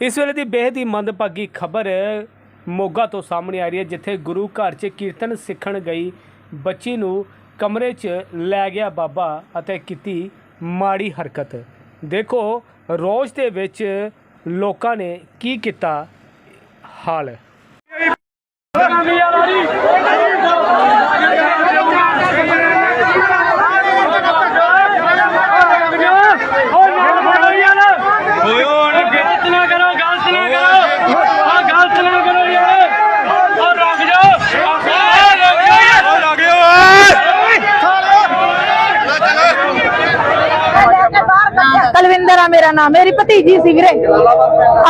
ਇਸ ਵੇਲੇ ਦੀ ਬੇहद ਹੀ ਮੰਦਭਾਗੀ ਖਬਰ ਮੋਗਾ ਤੋਂ ਸਾਹਮਣੇ ਆ ਰਹੀ ਹੈ, ਜਿੱਥੇ ਗੁਰੂ ਘਰ 'ਚ ਕੀਰਤਨ ਸਿੱਖਣ ਗਈ ਬੱਚੀ ਨੂੰ ਕਮਰੇ 'ਚ ਲੈ ਗਿਆ ਬਾਬਾ ਅਤੇ ਕੀਤੀ ਮਾੜੀ ਹਰਕਤ। ਦੇਖੋ ਰੋਜ਼ ਦੇ ਵਿੱਚ ਲੋਕਾਂ ਨੇ ਕੀ ਕੀਤਾ ਹਾਲ ਗਲਤ ਨਾ ਕਰੋ ਗਲਤ ਨਾ ਕਰੋ ਆ ਗਲਤ ਨਾ ਕਰੋ ਯਾਰ ਉਹ ਰੁਕ ਜਾਓ ਉਹ ਰੁਕ ਜਾਓ ਕਲਵਿੰਦਰ ਆ ਮੇਰਾ ਨਾਮ ਮੇਰੀ ਭਤੀਜੀ ਸੀ ਵੀਰੇ।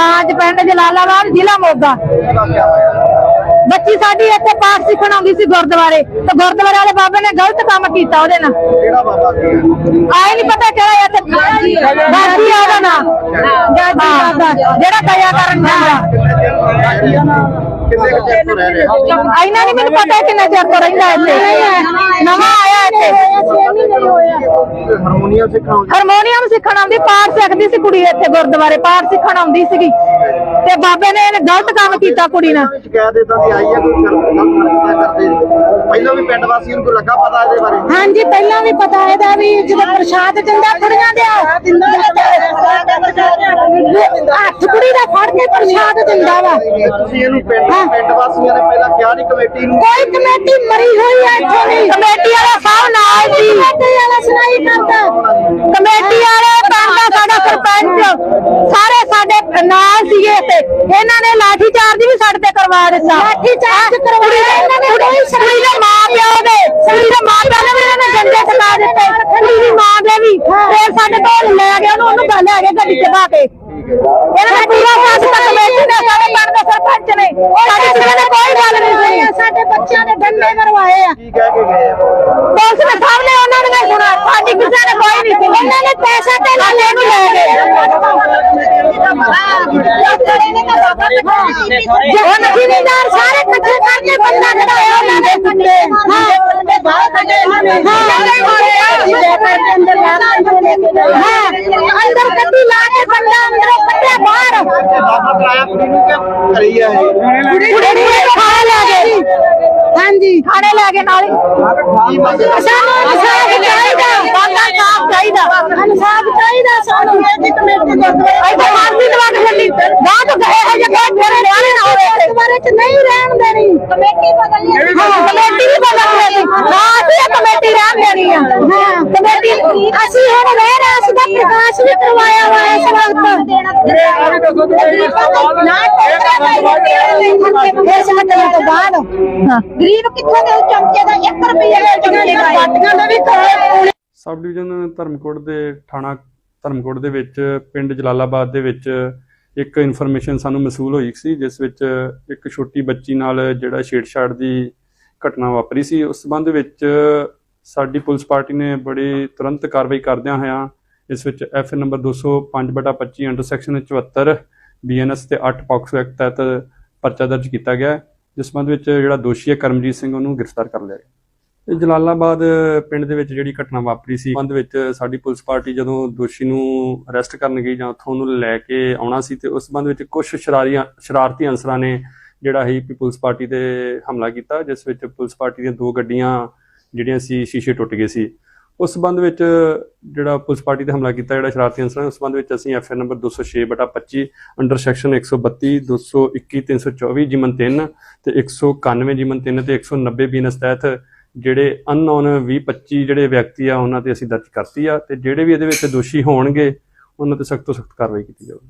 ਆਜ ਪਿੰਡ ਜਲਾਲਾਬਾਦ ਜ਼ਿਲ੍ਹਾ ਮੋਗਾ। ਬੱਚੀ ਸਾਡੀ ਇੱਥੇ ਪਾਠ ਸਿੱਖਣ ਆਉਂਦੀ ਸੀ ਗੁਰਦੁਆਰੇ। ਤੇ ਗੁਰਦੁਆਰੇ ਵਾਲੇ ਬਾਬੇ ਨੇ ਗਲਤ ਕੰਮ ਕੀਤਾ ਉਹਦੇ ਨਾਲ। ਕਿਹੜਾ ਬਾਬਾ ਸੀ? ਆਏ ਨਹੀਂ ਪਤਾ ਕਿਹੜਾ ਇੱਥੇ ਗਾਜੀ ਆ ਉਹਦਾ ਨਾਮ। ਗਾਜੀ ਬਾਬਾ ਜਿਹੜਾ ਦਇਆ ਕਰਨ ਜਾਂਦਾ ਕਿੰਨੇ ਚਿਰ ਤੋਂ ਰਹਿ ਰਹੇ ਆਇਨਾ ਨਹੀਂ ਮੈਨੂੰ ਪਤਾ ਕਿੰਨਾ ਚਿਰ ਤੋਂ ਰਹਿੰਦਾ ਇੱਥੇ। ਨਵਾਂ ਆਇਆ ਇੱਥੇ। ਹਾਰਮੋਨੀਅਮ ਸਿੱਖਾਉਂਦੇ ਹਾਰਮੋਨੀਅਮ ਸਿੱਖਣ ਆਉਂਦੀ ਪਾਠ ਸਿੱਖਦੀ ਸੀ ਕੁੜੀ ਇੱਥੇ ਗੁਰਦੁਆਰੇ ਪਾਠ ਸਿੱਖਣ ਆਉਂਦੀ ਸੀਗੀ। ਤੇ ਬਾਬੇ ਨੇ ਇਹਨੇ ਗਲਤ ਕੰਮ ਕੀਤਾ ਕੁੜੀ ਨਾਲ। ਸ਼ਿਕਾਇਤ ਇਦਾਂ ਦੀ ਆਈ ਹੈ ਕੋਈ ਕਰਦੇ। ਪਹਿਲਾਂ ਵੀ ਪਿੰਡ ਵਾਸੀਆਂ ਨੂੰ ਕੋਈ ਲੱਗਾ ਪਤਾ ਇਹਦੇ ਬਾਰੇ? ਹਾਂਜੀ ਪਹਿਲਾਂ ਵੀ ਪਤਾ ਇਹਦਾ ਵੀ ਜਦੋਂ ਪ੍ਰਸ਼ਾਦ ਦਿੰਦਾ ਕੁੜੀਆਂ ਦੇ ਹੱਥ ਕੁੜੀ ਦਾ ਪ੍ਰਸ਼ਾਦ ਦਿੰਦਾ ਵਾ। ਤੁਸੀਂ ਇਹਨੂੰ ਪਿੰਡ ਪਿੰਡ ਵਾਸੀਆਂ ਨੇ ਪਹਿਲਾਂ ਕਿਹਾ ਨਹੀਂ ਕਮੇਟੀ ਨੂੰ? ਕੋਈ ਕਮੇਟੀ ਮਰੀ ਹੋਈ ਹੈ ਇੱਥੇ ਨਹੀਂ ਕਮੇਟੀ ਵਾਲਾ ਸਭ ਨਾਲ ਸੀ। ਕਮੇਟੀ ਵਾਲਾ ਸੁਣਾਈ ਕਰਦਾ। ਕਮੇਟੀ ਵਾਲੇ ਪਿੰਡ ਦਾ ਸਾਡਾ ਸਰਪੰਚ ਸਾਰੇ ਸਾਡੇ ਨਾਲ ਸੀਗੇ ਤੇ ਇਹਨਾਂ ਨੇ ਲਾਠੀ ਚਾਰਜ ਵੀ ਸਾਡੇ ਤੇ ਕਰਵਾ ਦਿੱਤਾ। ਲਾਠੀ ਚਾਰਜ ਕਰਵਾਇਆ ਇਹਨਾਂ ਨੇ ਕੁੜੀ ਦੇ ਮਾਂ ਪਿਓ ਦੇ। ਕੁੜੀ ਦੇ ਮਾਂ ਪਿਓ ਨੇ ਵੀ ਇਹਨਾਂ ਨੇ ਜੰਡੇ ਚਲਾ ਦਿੱਤੇ। ਕੁੜੀ ਦੀ ਮਾਂ ਦੇ ਵੀ। ਫੇਰ ਸਾਡੇ ਕੋਲ ਲੈ ਗਏ ਉਹਨੂੰ ਉਹਨੂੰ ਗੱਲ ਲੈ ਗਏ ਗੱਡੀ ਚ ਪਾ ਕੇ। ਇਹਨਾਂ ਨੇ ਪੂਰਾ ਸਾਥ ਤੱਕ ਕਮੇਟੀ ਨੇ ਸਾਡੇ ਪਿੰਡ ਦੇ ਸਰਪੰਚ ਨੇ ਸਾਡੀ ਕਿਸੇ ਨੇ ਕੋਈ ਗੱਲ ਨਹੀਂ ਸੁਣੀ ਸਾਡੇ ਬੱਚਿਆਂ ਦੇ ਡੰਡੇ ਮਰਵਾਏ ਆ। ਕੀ ਕਹਿ ਕੇ ਗਏ? ਪੁਲਿਸ ਨੇ ਸਾਹਮਣੇ ਉਹਨਾਂ ਨੇ ਸੁਣਾ ਸਾਡੀ ਕਿਸੇ ਨੇ ਕੋਈ ਨਹੀਂ ਸੁਣੀ। ਉਹਨਾਂ ਨੇ ਪੈਸਾ ਤੇ ਲੈ ਲੈ ਨੂੰ ਲੈ ਗਏ ਹੁਣ ਜ਼ਿਮੀਂਦਾਰ ਸਾਰੇ ਇਕੱਠੇ ਕਰਕੇ ਬੰਦਾ ਕਢਾਇਆ ਉਹਨਾਂ ਦੇ ਹਾਂ। ਹੈ। ਇਹ ਕੁੜੀ ਨੂੰ ਖਾਣੇ ਲੈ ਗਏ ਹਾਂਜੀ ਖਾਣੇ ਲੈ ਗਏ ਨਾਲ ਹੀ ਸਾਨੂੰ ਇਨਸਾਫ ਚਾਹੀਦਾ ਬੰਦਾ ਸਾਫ਼ ਚਾਹੀਦਾ ਇਨਸਾਫ ਚਾਹੀਦਾ ਸਾਨੂੰ ਇਹ ਕਮੇਟੀ ਆ ਹਾਂ ਕਮੇਟੀ ਅਸੀਂ ਹੁਣ ਰਹਿ ਰਹੇ ਅਸੀਂ ਤਾਂ ਪ੍ਰਕਾਸ਼ ਵੀ ਕਰਵਾਇਆ ਵਾ ਇਸ ਵਕਤ ਗਰੀਬ ਕਿੱਥੋਂ ਦੇ ਚਮਚੇ ਦਾ 1 ਰੁਪਏ ਦੇ ਚਮਚੇ ਦਾ ਬਾਟੀਆਂ ਦਾ ਵੀ ਕੋਲੇ ਸਬ ਡਿਵੀਜ਼ਨ ਧਰਮਕੋਟ ਦੇ ਥਾਣਾ ਧਰਮਕੋਟ ਦੇ ਵਿੱਚ, ਪਿੰਡ ਜਲਾਲਾਬਾਦ ਦੇ ਵਿੱਚ ਇੱਕ ਇਨਫੋਰਮੇਸ਼ਨ ਸਾਨੂੰ ਮਸੂਲ ਹੋਈ ਸੀ, ਜਿਸ ਵਿੱਚ ਇੱਕ ਛੋਟੀ ਬੱਚੀ ਨਾਲ ਜਿਹੜਾ ਛੇੜਛਾੜ ਦੀ ਘਟਨਾ ਵਾਪਰੀ ਸੀ। ਉਸ ਸੰਬੰਧ ਵਿੱਚ ਸਾਡੀ ਪੁਲਿਸ ਪਾਰਟੀ ਨੇ ਬੜੀ ਤੁਰੰਤ ਕਾਰਵਾਈ ਕਰਦਿਆਂ ਹੋਇਆਂ ਇਸ ਵਿੱਚ F number 205/25 under section 74 BNS ਤੇ 8 ਪੌਕਸੋ ਐਕਟ ਤਹਿਤ ਪਰਚਾ ਦਰਜ ਕੀਤਾ ਗਿਆ ਜਿਸ ਸੰਬੰਧ ਵਿੱਚ ਜਿਹੜਾ ਦੋਸ਼ੀ ਹੈ ਕਰਮਜੀਤ ਸਿੰਘ ਉਹਨੂੰ ਗ੍ਰਿਫਤਾਰ ਕਰ ਲਿਆ ਗਿਆ। ਇਹ ਜਲਾਲਾਬਾਦ ਪਿੰਡ ਦੇ ਵਿੱਚ ਜਿਹੜੀ ਘਟਨਾ ਵਾਪਰੀ ਸੀ ਸੰਬੰਧ ਵਿੱਚ ਸਾਡੀ ਪੁਲਿਸ ਪਾਰਟੀ ਜਦੋਂ ਦੋਸ਼ੀ ਨੂੰ ਅਰੈਸਟ ਕਰਨ ਗਈ ਜਾਂ ਉੱਥੋਂ ਉਹਨੂੰ ਲੈ ਕੇ ਆਉਣਾ ਸੀ ਤੇ ਉਸ ਸੰਬੰਧ ਵਿੱਚ ਕੁਝ ਸ਼ਰਾਰੀਆਂ ਸ਼ਰਾਰਤੀ ਅਨਸਰਾਂ ਨੇ ਜਿਹੜਾ ਹੈ ਪੁਲਿਸ ਪਾਰਟੀ ਤੇ ਹਮਲਾ ਕੀਤਾ, ਜਿਸ ਵਿੱਚ ਪੁਲਿਸ ਪਾਰਟੀ ਦੀਆਂ ਦੋ ਗੱਡੀਆਂ ਜਿਹੜੀਆਂ ਸੀ ਸ਼ੀਸ਼ੇ ਟੁੱਟ ਗਏ ਸੀ। ਉਸ ਸੰਬੰਧ ਵਿੱਚ ਜਿਹੜਾ ਪੁਲਿਸ ਪਾਰਟੀ ਤੇ ਹਮਲਾ ਕੀਤਾ, ਜਿਹੜਾ ਸ਼ਰਾਰਤੀ ਅਨਸਰਾਂ ਉਸ ਸੰਬੰਧ ਵਿੱਚ ਅਸੀਂ ਐਫਆਰ ਨੰਬਰ 206/25 ਅੰਡਰ ਸੈਕਸ਼ਨ 132 221 324 ਜਿਮਨ 3 ਤੇ 191 ਜਿਮਨ 3 ਤੇ 190 ਬੀਨਸ ਤਹਿਤ ਜਿਹੜੇ ਅਨਨੋਨ 20 25 ਜਿਹੜੇ ਵਿਅਕਤੀ ਆ, ਉਹਨਾਂ ਤੇ ਅਸੀਂ ਦਰਜ ਕਰਤੀ ਆ ਤੇ ਜਿਹੜੇ ਵੀ ਇਹਦੇ ਵਿੱਚ ਦੋਸ਼ੀ ਹੋਣਗੇ, ਉਹਨਾਂ ਤੇ ਸਖਤ ਤੋਂ ਸਖਤ ਕਾਰਵਾਈ ਕੀਤੀ ਜਾਊਗੀ।